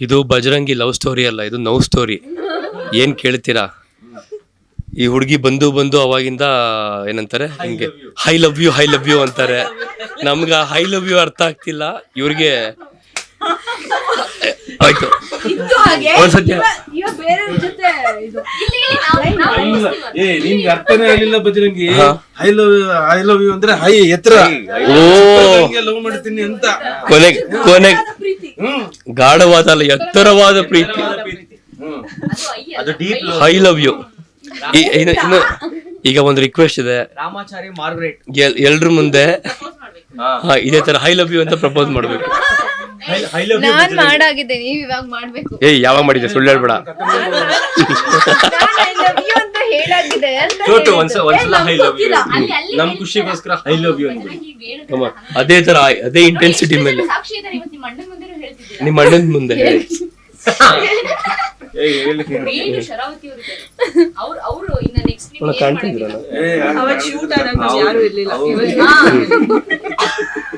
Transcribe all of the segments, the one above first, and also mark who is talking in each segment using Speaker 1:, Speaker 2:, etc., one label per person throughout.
Speaker 1: ಇದು Bajrangi love story ಅಲ್ಲ ಇದು ನವ್ ಸ್ಟೋರಿ. ಏನು ಕೇಳ್ತೀರಾ? ಈ ಹುಡುಗಿ ಬಂದು ಬಂದು ಅವಾಗಿಂದ ಏನಂತಾರೆ? ಹಿಂಗೆ high love you high love you ಅಂತಾರೆ. ನಮ್ಗೆ ಹೈ ಲವ್ ಯು ಅರ್ಥ ಆಗ್ತಿಲ್ಲ. ಇವ್ರಿಗೆ ಆಯ್ತು.
Speaker 2: ಇತ್ತು ಹಾಗೆ.
Speaker 1: ಒಂದ್ಸತಿ
Speaker 3: ಏ ನಿನ್ಗೆ ಅರ್ಥನೇ ಆಗಿಲ್ಲ ಬಜರಂಗಿ
Speaker 1: ಹಾ.
Speaker 3: I love I love you ಅಂದ್ರೆ ಹೈ ಎತ್ತರ.
Speaker 1: ಓ.
Speaker 3: ಲವ್ ಮಾಡ್ತೀನಿ ಅಂತ.
Speaker 1: ಕೊನೆಗೆ ಕೊನೆಗೆ
Speaker 2: ಪ್ರೀತಿ.
Speaker 3: ಹ್ಮ್.
Speaker 1: ಗಾಢವಾದ ಅಲ್ಲ ಎತ್ತರವಾದ ಪ್ರೀತಿ.
Speaker 4: ಅದು ಡೀಪ್
Speaker 1: ಐ ಲವ್ ಯು. ಇನ್ನು ಈಗ ಒಂದು ರಿಕ್ವೆಸ್ಟ್ ಇದೆ.
Speaker 4: ರಾಮಾಚಾರಿ ಮಾರ್ಗರೇಟ್.
Speaker 1: ಎಲ್- ಎಲ್ರ ಮುಂದೆ ಇದೇ ತರ ಹೈ ಲವ್ ಯು ಅಂತ ಪ್ರಪೋಸ್ ಮಾಡ್ಬೇಕು.
Speaker 5: ನಾನ್ ಮಾಡಾಗಿದೆ ನೀವ್ ಇವಾಗ ಮಾಡ್ಬೇಕು.
Speaker 1: ಏಯ್ ಯಾವಾಗ ಮಾಡಿದ್ದೆ ಸುಳ್ಳು ಹೇಳ್ಬೇಡ.
Speaker 5: ನಾನ್ I love you ಅಂತ ಹೇಳಾಗಿದೆ ಅಂತ
Speaker 1: ಟೋಟು
Speaker 5: ಹೇಳಿದ್ದು.
Speaker 1: ಒಂದ್ಸ ಒಂದ್ಸಲ ಹೈ ಲವ್ ಯು ನಮ್ ಖುಷಿಗೋಸ್ಕರ ಐ ಲವ್ ಯು ಅಮ್ಮ ಅದೇ ತರ ಅದೇ ಇಂಟೆನ್ಸಿಟಿ ಮೇಲೆ.
Speaker 6: ಸಾಕ್ಷಿ ಇದ್ದಾರೆ ಇವತ್ತು ನಿಮ್ಮ ಅಣ್ಣನ ಮುಂದೆ ಹೇಳ್ತಿದ್ದೀರಾ?
Speaker 1: ನಿಮ್ಮ ಅಣ್ಣನ ಮುಂದೆ ಹೇಳಿ.
Speaker 3: ಏ ಹೇಳಿ
Speaker 6: ಮೇನ್ ಶರಾವತಿ ಅವರು ಇದ್ದಾರೆ. ಅವ್ರು ಅವರು ಇನ್ನ ನೆಕ್ಸ್ಟ್
Speaker 1: ಅವಳ ಕಾಣ್ತಿದ್ರಲ್ಲ?
Speaker 3: ಏ,
Speaker 2: ಅವಾಗ ಶೂಟ್ ಆದಾಗ ನಾವ್ ಯಾರು ಇರ್ಲಿಲ್ಲ.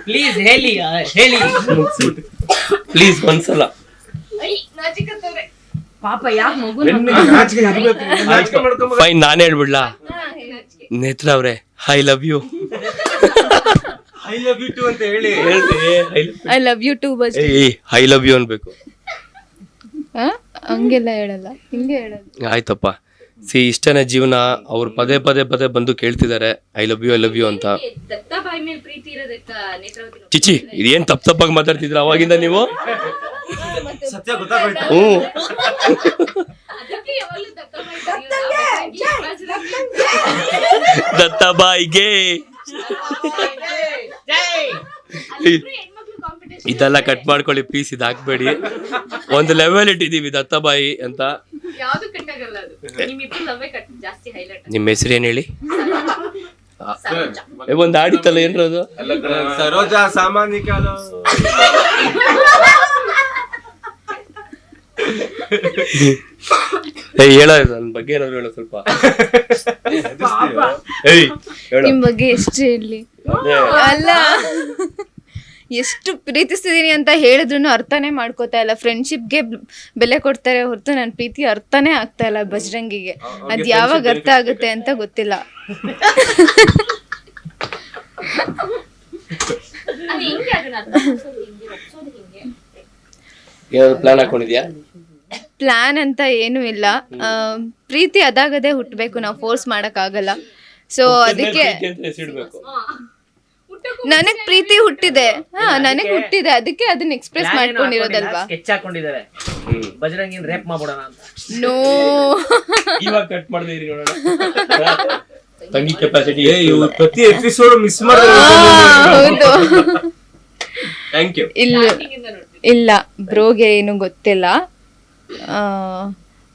Speaker 4: ಪ್ಲೀಸ್ ಹೇಳಿ ಹೇಳಿ.
Speaker 1: ಪ್ಲೀಸ್ ಒಂದ್ಸಲ.
Speaker 2: ಪಾಪ ಯಾಕೆ ಮಗು
Speaker 1: ಫೈನ್ ನಾನು ಹೇಳ್ಬಿಡ್ಲಾ? ನೇತ್ರ ಅವ್ರೆ high love you
Speaker 3: I love you too ಅಂತ ಹೇಳಿ.
Speaker 5: ಐ ಲವ್ ಯು ಟು ಬಸ್.
Speaker 1: ಐ ಹೈ ಲವ್ ಯು ಅನ್ಬೇಕು.
Speaker 5: ಹಂಗೆಲ್ಲ ಹೇಳಲ್ಲ. ಹಿಂಗೆ ಹೇಳಲ್ಲ.
Speaker 1: ಆಯ್ತಪ್ಪ. ಸಿ ಇಷ್ಟನೇ ಜೀವನ ಅವ್ರು ಪದೇ ಪದೇ ಪದೇ ಬಂದು ಕೇಳ್ತಿದ್ದಾರೆ I love you I love you ಅಂತ.
Speaker 6: ದತ್ತಾಬಾಯಿ ಮೇಲೆ ಪ್ರೀತಿ ಇರೋದಕ್ಕ ನೇತ್ರಾವತಿ
Speaker 1: ಚಿಚಿ ಇದೇನ್ ತಪ್ಪ ತಪ್ಪಾಗಿ ಮಾತಾಡ್ತಿದ್ರ ಅವಾಗಿಂದ ನೀವು?
Speaker 3: ಸತ್ಯ ಗೊತ್ತಾಗೋಯ್ತು?
Speaker 1: ಹ್ಞೂ.
Speaker 6: ಅದಕ್ಕೆ ಯಾವಾಗಲೂ ದತ್ತಾಬಾಯಿ
Speaker 1: ದತ್ತಾಬಾಯಿಗೆ
Speaker 6: ಹೆಣ್ಮಕ್ಳು ಕಾಂಪಿಟೇಷನ್
Speaker 1: ಇದೆಲ್ಲ ಕಟ್ ಮಾಡ್ಕೊಳ್ಳಿ ಪೀಸ್ ಇದು ಹಾಕ್ಬೇಡಿ ಒಂದು ಲೆವೆಲ್ ಇಟ್ಟಿದೀವಿ ದತ್ತಬಾಯಿ ಅಂತ.
Speaker 6: ಯಾವ್ದು ಕಟ್ಟಾಗಲ್ಲ ಅದು. ನಿಮ್ಮಿಬ್ರು ಲವ್ ಕಟ್ ಜಾಸ್ತಿ ಹೈಲೈಟ್
Speaker 1: ನಿಮ್ಮ ಹೆಸರು ಏನು ಹೇಳಿ? ಒಂದು ಆಡಿತ್ತಲ್ಲ ಏನ್ರ ಅದು
Speaker 3: ಸರೋಜಾ ಕಾಲ.
Speaker 1: ಏಯ್ ಹೇಳ ನನ್ ಬಗ್ಗೆ ಏನಾದ್ರು ಹೇಳೋ ಸ್ವಲ್ಪ. ಏಯ್ ಹೇಳು.
Speaker 5: ನಿಮ್ ಬಗ್ಗೆ ಎಷ್ಟು ಹೇಳಿ? ಅಲ್ಲ. ಎಷ್ಟು ಪ್ರೀತಿಸ್ತಿದ್ದೀನಿ ಅಂತ ಹೇಳಿದ್ರು ಅರ್ಥನೇ ಮಾಡ್ಕೋತಾ ಇಲ್ಲ. ಫ್ರೆಂಡ್ಶಿಪ್ಗೆ ಬೆಲೆ ಕೊಡ್ತಾರೆ ಹೊರತು ನನ್ನ ಪ್ರೀತಿ ಅರ್ಥನೇ ಆಗ್ತಾ ಇಲ್ಲ ಬಜರಂಗಿಗೆ. ಅದು ಯಾವಾಗ ಅರ್ಥ ಆಗುತ್ತೆ ಅಂತ ಗೊತ್ತಿಲ್ಲ.
Speaker 1: ಪ್ಲಾನ್ ಹಾಕೊಂಡಿದ್ಯಾ?
Speaker 5: ಪ್ಲಾನ್ ಅಂತ ಏನೂ ಇಲ್ಲ. ಆ, ಪ್ರೀತಿ ಅದಾಗದೇ ಹುಟ್ಟಬೇಕು ನಾವು ಫೋರ್ಸ್ ಆಗಲ್ಲ. ಸೊ ಅದಕ್ಕೆ ನನಗ್ ಪ್ರೀತಿ ಹುಟ್ಟಿದೆ. ಹಾ ನನಗ್ ಹುಟ್ಟಿದೆ. ಅದಕ್ಕೆ ಅದನ್ನ ಎಕ್ಸ್ಪ್ರೆಸ್ ಮಾಡ್ಕೊಂಡಿರೋದಲ್ವಾ?
Speaker 4: ಸ್ಕೆಚ್ ಹಾಕೊಂಡಿದ್ದಾರೆ. ಬಜರಂಗಿನ್ ರೇಪ್ ಮಾಡ್ಬಿಡೋಣ ಅಂತ.
Speaker 5: ನೋ
Speaker 1: ಇವಾಗ ಕಟ್ ಮಾಡದೇ ಇರಿ ನೋಡೋಣ. ತಂಗಿ ಕೆಪಾಸಿಟಿ
Speaker 3: ಏ ಇವ್ರು ಪ್ರತಿ ಎಪಿಸೋಡ್ ಮಿಸ್
Speaker 5: ಹೌದು.
Speaker 1: ಥ್ಯಾಂಕ್ ಯು
Speaker 5: ಇಲ್ಲ ಇಲ್ಲ ಬ್ರೋಗೆ ಏನು ಗೊತ್ತಿಲ್ಲ.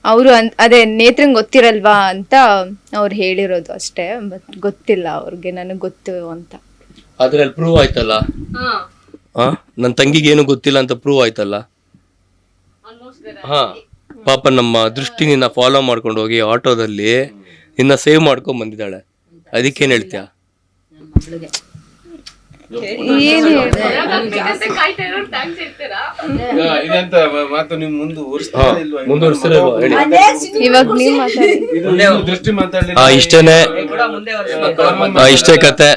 Speaker 5: ಅವರು ಅದೇ ನೇತ್ರಂಗ್ ಗೊತ್ತಿರಲ್ವಾ ಅಂತ ಅವ್ರು ಹೇಳಿರೋದು ಅಷ್ಟೇ ಬಟ್ ಗೊತ್ತಿಲ್ಲ ಅವ್ರಿಗೆ ನನಗೆ ಗೊತ್ತು ಅಂತ.
Speaker 1: ಅದ್ರಲ್ಲಿ ಪ್ರೂವ್ ಆಯ್ತಲ್ಲ?
Speaker 6: ಹಾ.
Speaker 1: ನನ್ನ ತಂಗಿಗೆ ಏನು ಗೊತ್ತಿಲ್ಲ ಅಂತ ಪ್ರೂವ್ ಆಯ್ತಲ್ಲ?
Speaker 6: ಆಲ್ಮೋಸ್ಟ್
Speaker 1: ಹಾ. ಪಾಪ ನಮ್ಮ ದೃಷ್ಟಿ ನಿನ್ನ ಫಾಲೋ ಮಾಡ್ಕೊಂಡು ಹೋಗಿ ಆಟೋದಲ್ಲಿ ನಿನ್ನ ಸೇವ್ ಮಾಡ್ಕೊಂಡ್ ಬಂದಿದ್ದಾಳೆ. ಅದಕ್ಕೇನ್ ಹೇಳ್ತೀಯ?
Speaker 3: ಇದಂತ ಮಾತು ನಿಮ್ ಮುಂದೆ
Speaker 1: ಇಷ್ಟೇನೆ. ಇಷ್ಟೇ ಕತೆ.